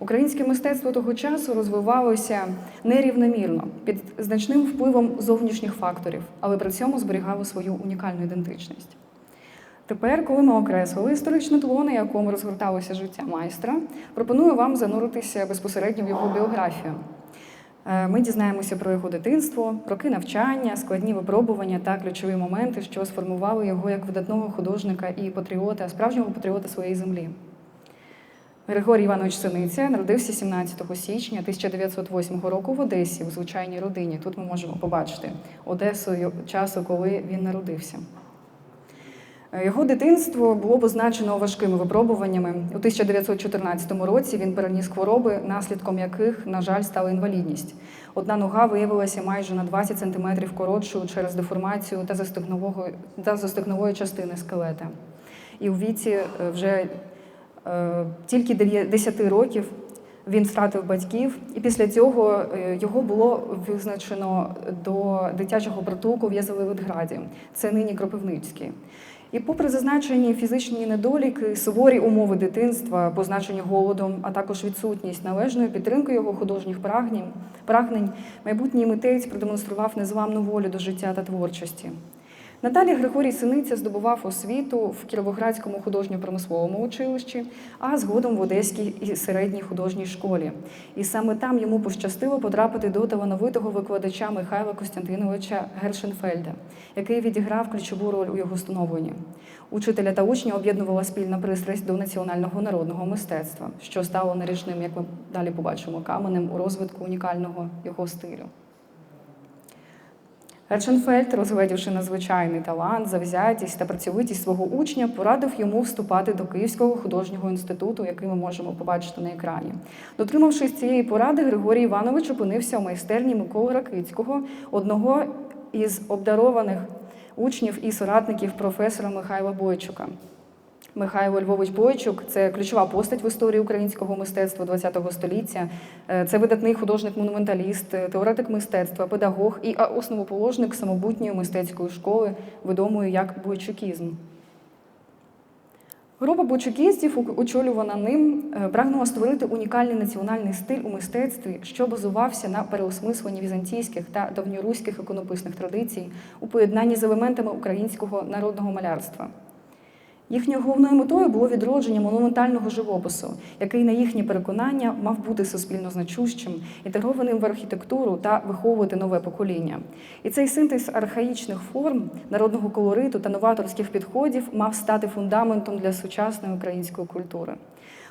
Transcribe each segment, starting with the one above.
Українське мистецтво того часу розвивалося нерівномірно під значним впливом зовнішніх факторів, але при цьому зберігало свою унікальну ідентичність. Тепер, коли ми окреслили історичне тло, на якому розгорталося життя майстра, пропоную вам зануритися безпосередньо в його біографію. Е, Ми дізнаємося про його дитинство, роки навчання, складні випробування та ключові моменти, що сформували його як видатного художника і патріота, справжнього патріота своєї землі. Григорій Іванович Синиця народився 17 січня 1908 року в Одесі у звичайній родині. Тут ми можемо побачити Одесу часу, коли він народився. Е, Його дитинство було позначено важкими випробуваннями. У 1914 році він переніс хвороби, наслідком яких, на жаль, стала інвалідність. Одна нога виявилася майже на 20 см коротшою через деформацію та застигнової частини скелета. І у віці е, вже тільки 9 10 років він втратив батьків, і після цього е, його було визначено до дитячого притулку в Єзелевитграді. Це нині Кропивницький. І попри зазначені фізичні недоліки, суворі умови дитинства, позначені голодом, а також відсутність належної підтримки його художніх прагнень, прагнень, майбутній митець продемонстрував незламну волю до життя та творчості. Надалі Григорій Синиця здобував освіту в Кіровоградському художньо-промисловому училищі, а згодом в Одеській і середній художній школі. І саме там йому пощастило потрапити до талановитого викладача Михайла Костянтиновича Гершенфельда, який відіграв ключову роль у його становленні. Учителя та учня об'єднувала спільна пристрасть до національного народного мистецтва, що стало наріжним, як ми далі побачимо, каменем у розвитку унікального його стилю. Гершенфельд, розгледівши надзвичайний талант, завзятість та працьовитість свого учня, порадив йому вступати до Київського художнього інституту, який ми можемо побачити на екрані. Дотримавшись цієї поради, Григорій Іванович опинився у майстерні Миколи Ракицького, одного із обдарованих учнів і соратників професора Михайла Бойчука. Михайло Львович Бойчук це ключова постать в історії українського мистецтва ХХ століття. Е, Це видатний художник-монументаліст, е, теоретик мистецтва, педагог і основоположник самобутньої мистецької школи, відомої як бойчукізм. Група бойчукістів, очолювана ним, е, прагнула створити унікальний національний стиль у мистецтві, що базувався на переосмисленні візантійських та давньоруських іконописних традицій у поєднанні з елементами українського народного малярства. Їхньою головною метою було відродження монументального живопису, який, на їхнє переконання, мав бути суспільно значущим, інтегрованим в архітектуру та виховувати нове покоління. І цей синтез архаїчних форм, народного колориту та новаторських підходів мав стати фундаментом для сучасної української культури.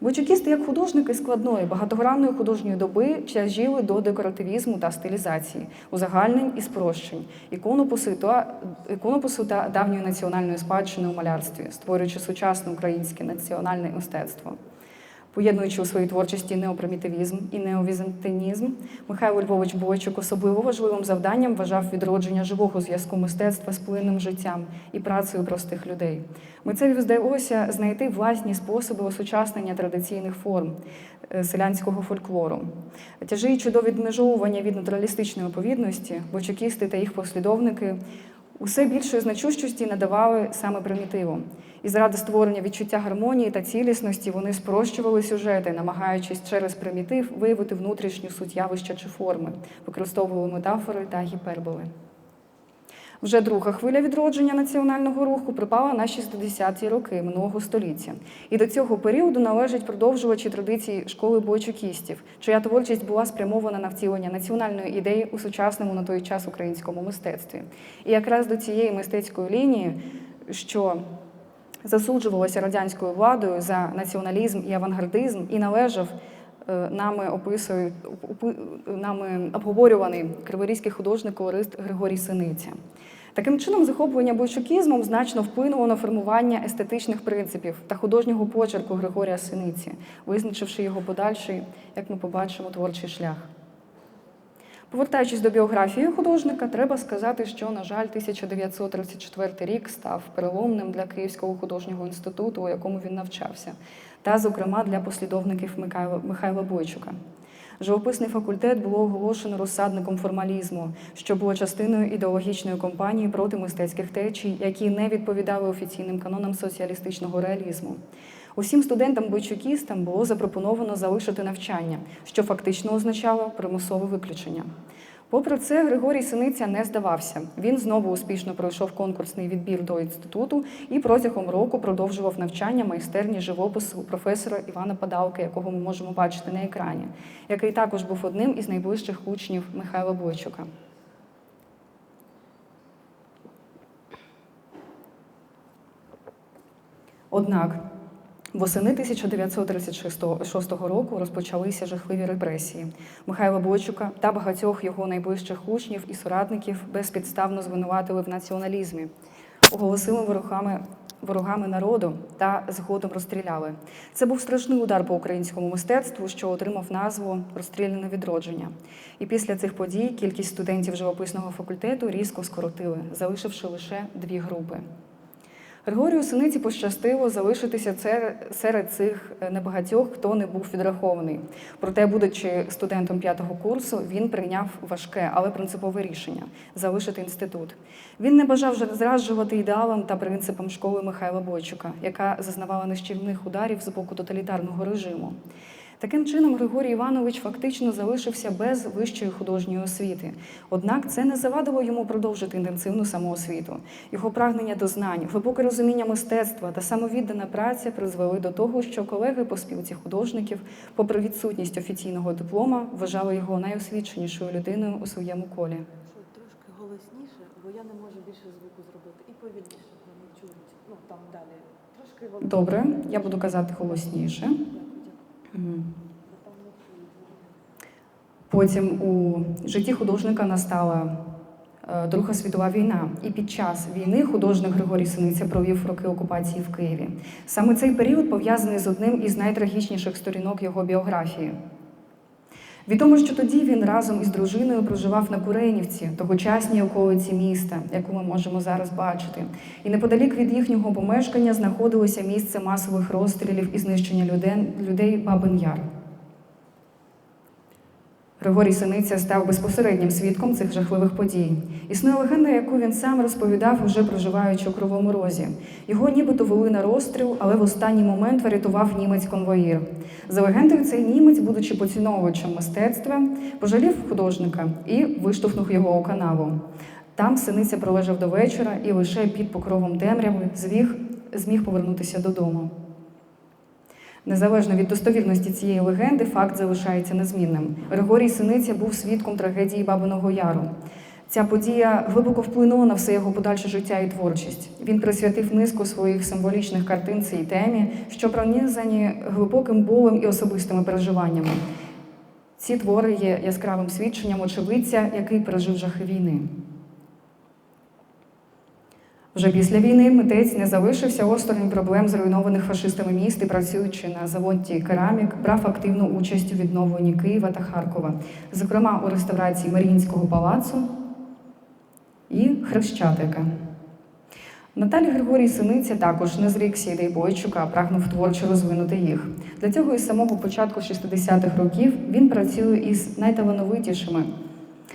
Бойчукісти, як художники складної, багатогранної художньої доби, тяжіли до декоративізму та стилізації, узагальнень і спрощень, іконопису та давньої національної спадщини у малярстві, створюючи сучасне українське національне мистецтво. Поєднуючи у своїй творчості неопримітивізм і неовізантинізм, Михайло Львович Бойчук особливо важливим завданням вважав відродження живого зв'язку мистецтва з плинним життям і працею простих людей. Митцеві вдалося знайти власні способи осучаснення традиційних форм е, селянського фольклору. Тяжіючи до відмежовування від натуралістичної оповідності, бойчукісти та їх послідовники усе більшої значущості надавали саме примітиву. І заради створення відчуття гармонії та цілісності вони спрощували сюжети, намагаючись через примітив виявити внутрішню суть явища чи форми, використовували метафори та гіперболи. Вже друга хвиля відродження національного руху припала на 60-ті роки минулого століття. І до цього періоду належать продовжувачі традицій школи бойчукістів, чия творчість була спрямована на втілення національної ідеї у сучасному на той час українському мистецтві. І якраз до цієї мистецької лінії, що засуджувалося радянською владою за націоналізм і авангардизм, і належав е, нами описує опи- нами обговорюваний криворізький художник колорист Григорій Синиця. Таким чином, захоплення бойчукізмом значно вплинуло на формування естетичних принципів та художнього почерку Григорія Синиці, визначивши його подальший, як ми побачимо, творчий шлях. Повертаючись до біографії художника, треба сказати, що, на жаль, 1934 рік став переломним для Київського художнього інституту, у якому він навчався, та, зокрема, для послідовників Михайла, Бойчука. Живописний факультет було оголошено розсадником формалізму, що було частиною ідеологічної кампанії проти мистецьких течій, які не відповідали офіційним канонам соціалістичного реалізму. Усім студентам-бойчукістам було запропоновано залишити навчання, що фактично означало примусове виключення. Попри це, Григорій Синиця не здавався. Він знову успішно пройшов конкурсний відбір до інституту і протягом року продовжував навчання майстерні живопису професора Івана Падалки, якого ми можемо бачити на екрані, який також був одним із найближчих учнів Михайла Бойчука. Однак восени 1936 року розпочалися жахливі репресії. Михайла Бойчука та багатьох його найближчих учнів і соратників безпідставно звинуватили в націоналізмі, оголосили ворогами. Ворогами народу та згодом розстріляли. Це був страшний удар по українському мистецтву, що отримав назву Розстріляне відродження. І після цих подій кількість студентів живописного факультету різко скоротили, залишивши лише дві групи. Григорію Синиці пощастило залишитися серед цих е, небагатьох, хто не був відрахований. Проте, будучи студентом п'ятого курсу, він прийняв важке, але принципове рішення залишити інститут. Він не бажав зраджувати ідеалам та принципам школи Михайла Бойчука, яка зазнавала нищівних ударів з боку тоталітарного режиму. Таким чином, Григорій Іванович фактично залишився без вищої художньої освіти. Однак це не завадило йому продовжити інтенсивну самоосвіту. Його прагнення до знань, глибоке розуміння мистецтва та самовіддана праця призвели до того, що колеги по спілці художників, попри відсутність офіційного диплома, вважали його найосвіченішою людиною у своєму колі. Трошки голосніше, бо я не можу більше звуку зробити. І повільніше. Ну там далі. Трошки. Добре, я буду казати голосніше. Потім у житті художника настала е, Друга світова війна, і під час війни художник Григорій Синиця провів роки окупації в Києві. Саме цей період пов'язаний з одним із найтрагічніших сторінок його біографії. Відомо, що тоді він разом із дружиною проживав на Куренівці, тогочасній околиці міста, яку ми можемо зараз бачити. І неподалік від їхнього помешкання знаходилося місце масових розстрілів і знищення людей, Бабин Яр. Григорій Синиця став безпосереднім свідком цих жахливих подій. Існує легенда, яку він сам розповідав, уже проживаючи у Кривому Розі. Його нібито вели на розстріл, але в останній момент врятував німець-конвоїр. За легендою, цей німець, будучи поціновувачем мистецтва, пожалів художника і виштовхнув його у канаву. Там синиця пролежав до вечора і лише під покровом темряви зміг повернутися додому. Незалежно від достовірності цієї легенди, факт залишається незмінним. Григорій Синиця був свідком трагедії Бабиного Яру. Ця подія глибоко вплинула на все його подальше життя і творчість. Він присвятив низку своїх символічних картин цій темі, що пронизані глибоким болем і особистими переживаннями. Ці твори є яскравим свідченням очевидця, який пережив жахи війни. Вже після війни митець не залишився осторонь проблем зруйнованих фашистами міст і працюючи на заводі Керамік, брав активну участь у відновленні Києва та Харкова, зокрема у реставрації Маріїнського палацу і Хрещатика. Наталі Григорій Синиця також не зрікся ідей Бойчука, а прагнув творчо розвинути їх. Для цього із самого початку 60-х років він працює із найталановитішими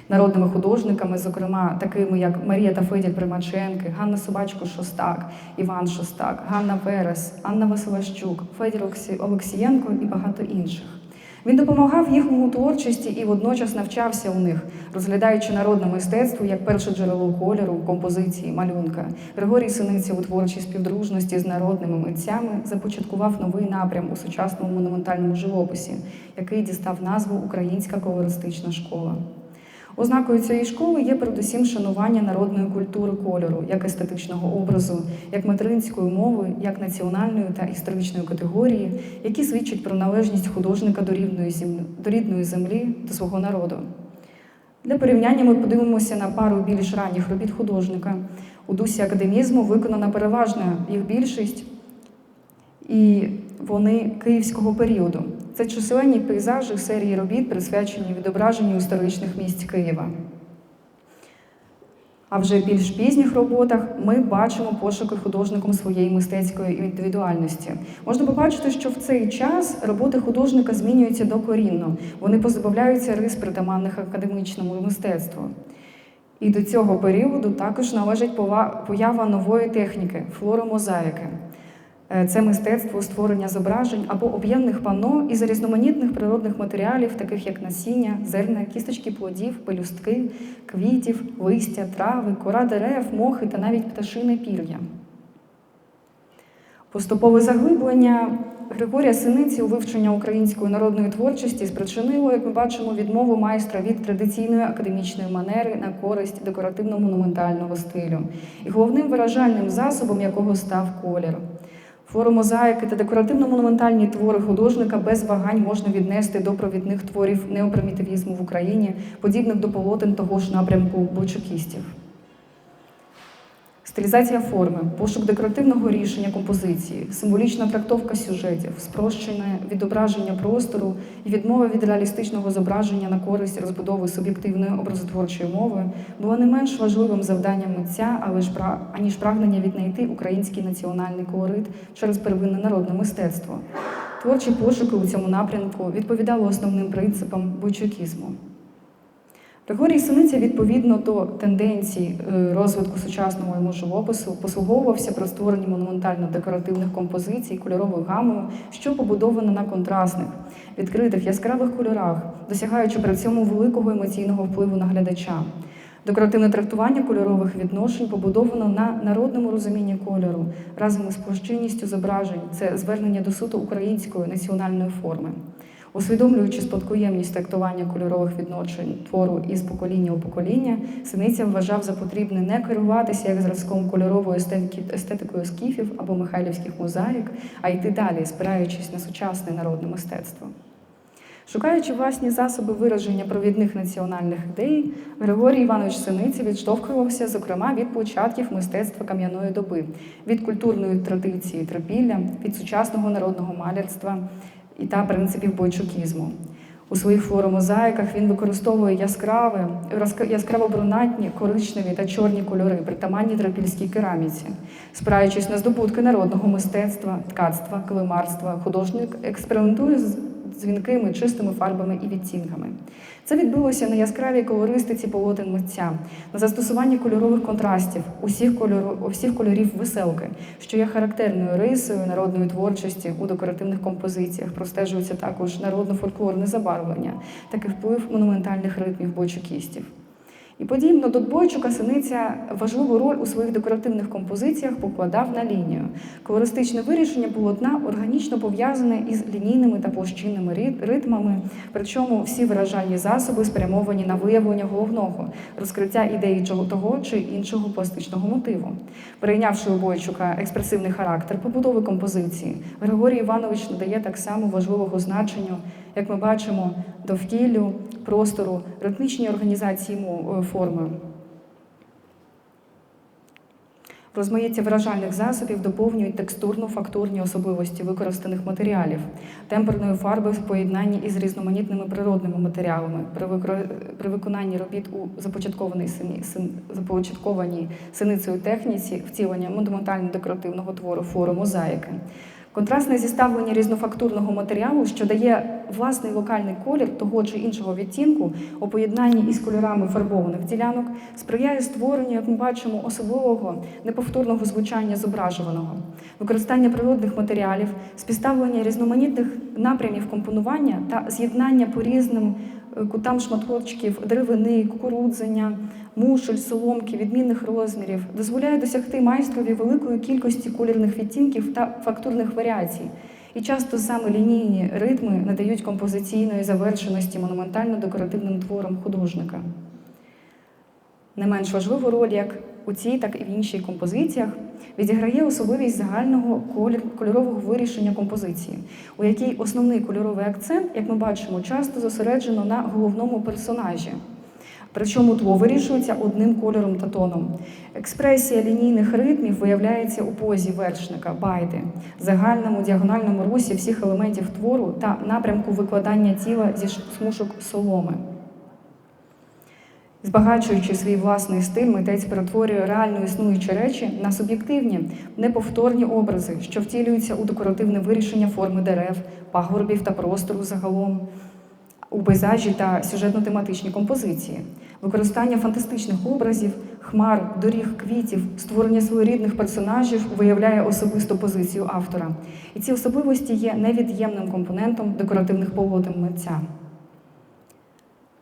народними художниками, зокрема такими як Марія та Федір Примаченки, Ганна Собачко Шостак, Іван Шостак, Ганна Верес, Анна Василащук, Федір Олексі- Олексієнко і багато інших. Він допомагав їхньому творчості і водночас навчався у них, розглядаючи народне мистецтво як перше джерело кольору, композиції, малюнка. Григорій Синиця у творчій співдружності з народними митцями започаткував новий напрям у сучасному монументальному живописі, який дістав назву Українська колористична школа. Ознакою цієї школи є передусім шанування народної культури кольору, як естетичного образу, як материнської мови, як національної та історичної категорії, які свідчать про належність художника до рівної землі, до рідної землі, до свого народу. Для порівняння ми подивимося на пару більш ранніх робіт художника. У дусі академізму виконана переважна їх більшість, і вони київського періоду. Це численні пейзажі серії робіт, присвячені відображенню історичних місць Києва. А вже в більш пізніх роботах ми бачимо пошуки художником своєї мистецької індивідуальності. Можна побачити, що в цей час роботи художника змінюються докорінно. Вони позбавляються рис притаманних академічному мистецтву. І до цього періоду також належить поява нової техніки флоромозаїки. Е, Це мистецтво створення зображень або об'ємних панно із різноманітних природних матеріалів, таких як насіння, зерна, кісточки плодів, пелюстки, квітів, листя, трави, кора дерев, мохи та навіть пташине пір'я. Поступове заглиблення Григорія Синиці у вивчення української народної творчості спричинило, як ми бачимо, відмову майстра від традиційної академічної манери на користь декоративно-монументального стилю, і головним виражальним засобом якого став колір. Фору мозаїки та декоративно-монументальні твори художника без вагань можна віднести до провідних творів неопримітивізму в Україні, подібних до полотен того ж напрямку бойчукістів. Стилізація форми, пошук декоративного рішення композиції, символічна трактовка сюжетів, спрощене відображення простору і відмова від реалістичного зображення на користь розбудови суб'єктивної образотворчої мови була не менш важливим завданням митця, але ж аніж прагнення віднайти український національний колорит через первинне народне мистецтво. Творчі пошуки у цьому напрямку відповідали основним принципам бойчукізму. Григорій Синиця, відповідно до тенденцій е, розвитку сучасного йому живопису, послуговувався при створенні монументально-декоративних композицій кольоровою гамою, що побудована на контрастних, відкритих яскравих кольорах, досягаючи при цьому великого емоційного впливу на глядача. Декоративне трактування кольорових відношень побудовано на народному розумінні кольору разом із площинністю зображень це звернення до суто української національної форми. Усвідомлюючи спадкоємність трактування кольорових відношень твору із покоління у покоління, Синиця вважав за потрібне не керуватися як зразком кольорової естетикою скіфів або михайлівських мозаїк, а йти далі, спираючись на сучасне народне мистецтво. Шукаючи власні засоби вираження провідних національних ідей, Григорій Іванович Синиця відштовхувався, зокрема, від початків мистецтва кам'яної доби, від культурної традиції трипілля, від сучасного народного малярства і та принципів бойчукізму. У своїх флоромозаїках він використовує яскраві, яскраво-брунатні, коричневі та чорні кольори, притаманні трипільській кераміці. Спираючись на здобутки народного мистецтва, ткацтва, килимарства, художник експериментує з дзвінкими, чистими фарбами і відтінками. Це відбилося на яскравій колористиці полотен митця, на застосуванні кольорових контрастів, усіх, кольору, усіх кольорів веселки, що є характерною рисою народної творчості у декоративних композиціях. Простежується також народно-фольклорне забарвлення, такий вплив монументальних ритмів бойчукістів. І подібно до Бойчука Синиця важливу роль у своїх декоративних композиціях покладав на лінію. Колористичне вирішення полотна органічно пов'язане із лінійними та площинними ритмами, причому всі виражальні засоби спрямовані на виявлення головного, розкриття ідеї того чи іншого пластичного мотиву. Прийнявши у Бойчука експресивний характер побудови композиції, Григорій Іванович надає так само важливого значення, як ми бачимо, довкіллю, простору, ритмічній організації е, форми. Розмаїття виражальних засобів доповнюють текстурно-фактурні особливості використаних матеріалів, темперної фарби в поєднанні із різноманітними природними матеріалами при, виконанні робіт у започаткованій синицею техніці втілення монументально-декоративного твору фору мозаїки. Контрастне зіставлення різнофактурного матеріалу, що дає власний локальний колір того чи іншого відтінку у поєднанні із кольорами фарбованих ділянок, сприяє створенню, як ми бачимо, особливого неповторного звучання зображуваного, використання природних матеріалів, співставлення різноманітних напрямів компонування та з'єднання по різним е, кутам шматочків деревини, кукурудзення, мушель, соломки, відмінних розмірів, дозволяє досягти майстрові великої кількості колірних відтінків та фактурних варіацій. І часто саме лінійні ритми надають композиційної завершеності монументально-декоративним творам художника. Не менш важливу роль як у цій, так і в іншій композиціях відіграє особливість загального кольорового вирішення композиції, у якій основний кольоровий акцент, як ми бачимо, часто зосереджено на головному персонажі. Причому тло вирішується одним кольором та тоном. Експресія лінійних ритмів виявляється у позі вершника, байди, загальному діагональному русі всіх елементів твору та напрямку викладання тіла зі смужок соломи. Збагачуючи свій власний стиль, митець перетворює реально існуючі речі на суб'єктивні, неповторні образи, що втілюються у декоративне вирішення форми дерев, пагорбів та простору загалом. У пейзажі та сюжетно-тематичні композиції, використання фантастичних образів, хмар, доріг, квітів, створення своєрідних персонажів виявляє особисту позицію автора. І ці особливості є невід'ємним компонентом декоративних полотен митця.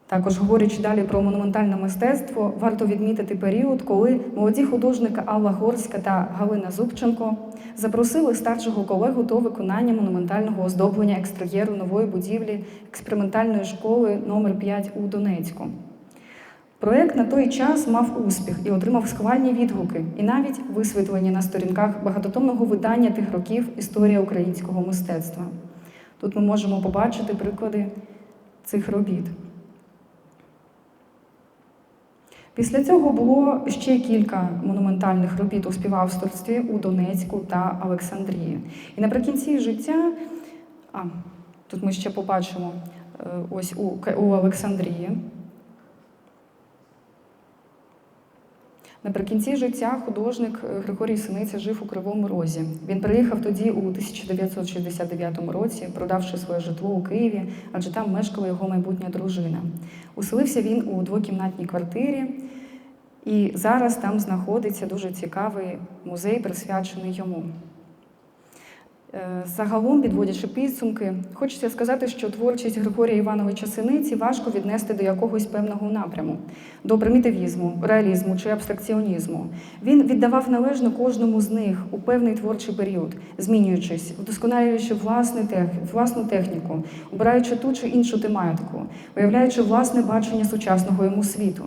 Також говорячи далі про монументальне мистецтво, варто відмітити період, коли молоді художники Алла Горська та Галина Зубченко запросили старшого колегу до виконання монументального оздоблення екстер'єру нової будівлі експериментальної школи номер 5 у Донецьку. Проект на той час мав успіх і отримав схвальні відгуки, і навіть висвітлені на сторінках багатотомного видання тих років Історія українського мистецтва. Тут ми можемо побачити приклади цих робіт. Після цього було ще кілька монументальних робіт у співавторстві у Донецьку та Олександрії. І наприкінці життя, а тут ми ще побачимо е, ось у, у Олександрії. Наприкінці життя художник е, Григорій Синиця жив у Кривому Розі. Він приїхав тоді у 1969 році, продавши своє житло у Києві, адже там мешкала його майбутня дружина. Уселився він у двокімнатній квартирі, і зараз там знаходиться дуже цікавий музей, присвячений йому. Е, Загалом, підводячи підсумки, хочеться сказати, що творчість Григорія Івановича Синиці важко віднести до якогось певного напряму, до примітивізму, реалізму чи абстракціонізму. Він віддавав належно кожному з них у певний творчий період, змінюючись, вдосконалюючи власну техніку, обираючи ту чи іншу тематику, виявляючи власне бачення сучасного йому світу.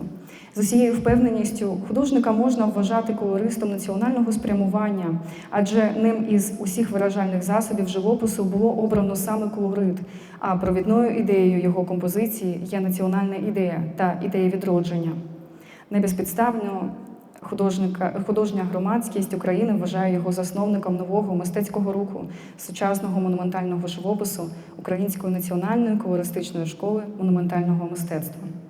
З усією впевненістю художника можна вважати колористом національного спрямування, адже ним із усіх виражальних засобів живопису було обрано саме колорит. А провідною ідеєю його композиції є національна ідея та ідея відродження. Не безпідставно художника, художня громадськість України вважає його засновником нового мистецького руху, сучасного монументального живопису Української національної колористичної школи монументального мистецтва.